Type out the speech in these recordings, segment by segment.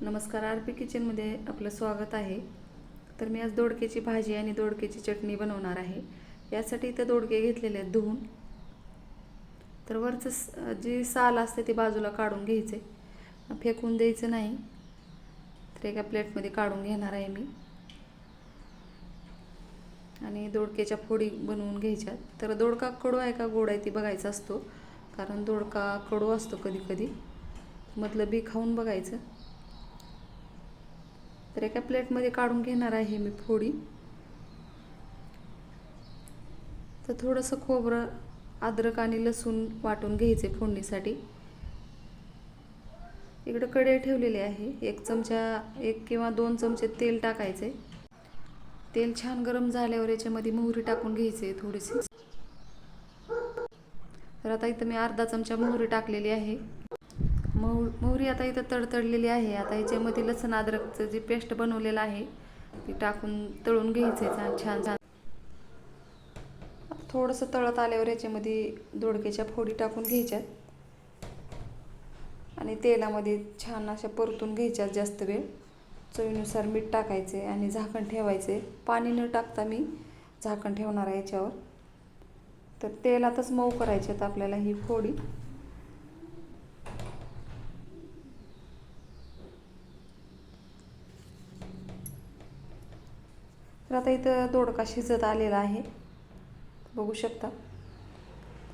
नमस्कार R P किचनमध्ये आपलं स्वागत आहे. तर मी आज दोडक्याची भाजी आणि दोडक्याची चटणी बनवणार आहे. यासाठी इथं दोडके घेतलेले आहेत धुवून. तर वरचं स- जी साल असते ती बाजूला काढून घ्यायचे. फेकून द्यायचं नाही. तर एका प्लेटमध्ये काढून घेणार आहे मी. आणि दोडक्याच्या फोडी बनवून घ्यायच्या. तर दोडका कडू आहे का? गोड आहे ती बघायचा असतो. कारण दोडका कडू असतो कधी कधी. मधलं बी खाऊन बघायचं. तर एका प्लेटमध्ये काढून घेणार आहे मी फोडी. तर थोडंसं खोबरं अद्रक आणि लसूण वाटून घ्यायचे फोडणीसाठी. इकडं कढई ठेवलेली आहे. एक चमचा एक किंवा दोन चमचे तेल टाकायचे. तेल छान गरम झाल्यावर याच्यामध्ये मोहरी टाकून घ्यायचे थोडीशी तर आता इथं मी अर्धा चमचा मोहरी टाकलेली आहे. मौ मोहरी आता इथं तडतडलेली आहे. आता याच्यामध्ये लसण अद्रकचं जे पेस्ट बनवलेलं आहे ती टाकून तळून घ्यायचं आहे छान छान छान. थोडंसं तळत आल्यावर याच्यामध्ये दोडक्याच्या फोडी टाकून घ्यायच्यात. आणि तेलामध्ये छान अशा परतून घ्यायच्यात जास्त वेळ. चवीनुसार मीठ टाकायचे आणि झाकण ठेवायचे पाणी न टाकता मी झाकण ठेवणार आहे याच्यावर. तर तेलातच मऊ करायचे आहेत आपल्याला ही फोडी. तर आता इथं दोडका शिजत आलेला आहे. बघू शकता.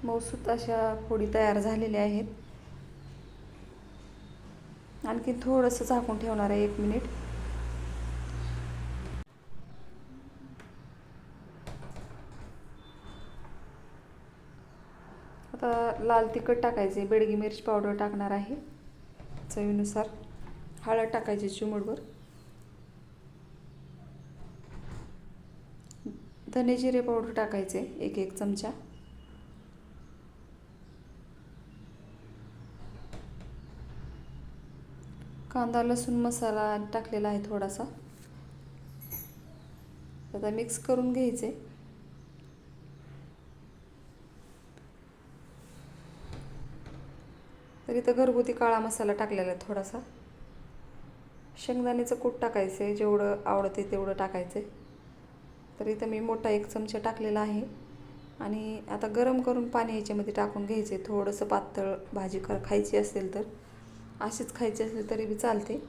मऊसूत अशा फोडी तयार झालेल्या आहेत. आणखी थोडंसं झाकून ठेवणार आहे एक मिनिट. आता लाल तिखट टाकायचे. बेडगी मिरची पावडर टाकणार आहे चवीनुसार. हळद टाकायची चिमूटभर. धने जिरे पावडर टाकायचे एक एक चमचा. कांदा लसूण मसाला टाकलेला आहे थोडासा. आता मिक्स करून घ्यायचे. तर इथं घरगुती काळा मसाला टाकलेला आहे थोडासा. शेंगदाण्याचं कूट टाकायचं आहे जेवढं आवडते तेवढं टाकायचं. आहे तर इथं मी मोठा एक चमचा टाकलेला आहे. आणि आता गरम करून पाणी याच्यामध्ये टाकून घ्यायचे. थोडंसं पातळ भाजी कर खायची असेल तर. अशीच खायची असेल तरी बी चालते.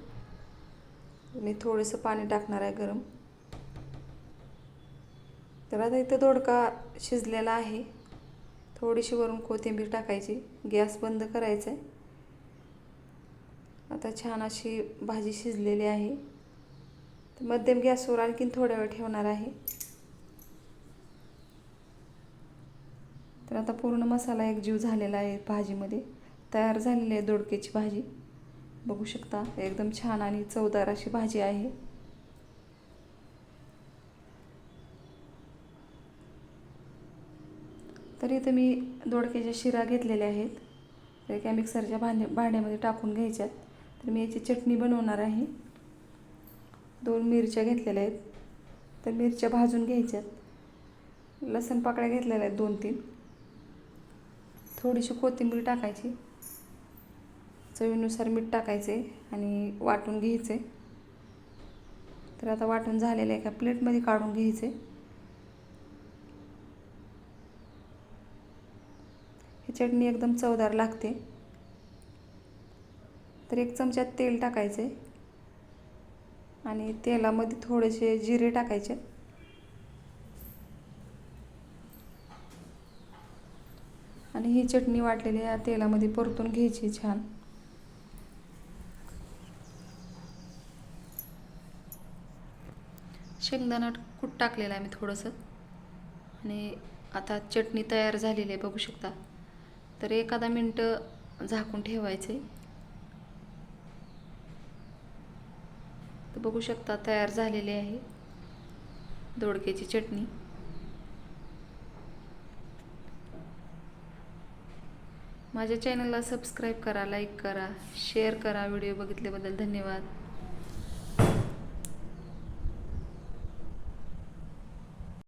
मी थोडंसं पाणी टाकणार आहे गरम. तर आता इथं दोडका शिजलेला आहे. थोडीशी वरून कोथिंबीर टाकायची. गॅस बंद करायचा आहे. आता छान अशी भाजी शिजलेली आहे. तर मध्यम गॅसवर आणखीन थोड्या वेळ ठेवणार आहे. तर आता पूर्ण मसाला एकजीव झालेला आहे भाजीमध्ये. तयार झालेली आहे दोडक्याची भाजी. बघू शकता एकदम छान आणि चवदार अशी भाजी आहे. तर इथं मी दोडक्याच्या शिरा घेतलेल्या आहेत. तर एका मिक्सरच्या भांड्या भांड्यामध्ये टाकून घ्यायच्यात. तर मी याची चटणी बनवणार आहे. दोन मिरच्या घेतलेल्या आहेत. तर मिरच्या भाजून घ्यायच्यात. लसण पाकळ्या घेतलेल्या आहेत दोन तीन. थोडीशी कोथिंबीर टाकायची. चवीनुसार मीठ टाकायचे आणि वाटून घ्यायचे तर आता वाटून झालेलं आहे एका प्लेटमध्ये काढून घ्यायचे ही चटणी एकदम चवदार लागते. तर एक चमच्यात तेल टाकायचे आणि तेलामध्ये थोडेसे जिरे टाकायचे. आणि ही चटणी वाटलेली या तेलामध्ये परतून घ्यायची छान. शेंगदाणा कूट टाकलेलं आहे मी थोडंसं. आणि आता चटणी तयार झालेली आहे बघू शकता. तर एखादा मिनटं झाकून ठेवायचे. आहे बघू शकता तयार झालेली आहे. दोडक्याची चटणी. माझ्या चॅनलला सबस्क्राईब करा लाईक करा शेअर करा. व्हिडिओ बघितल्याबद्दल धन्यवाद.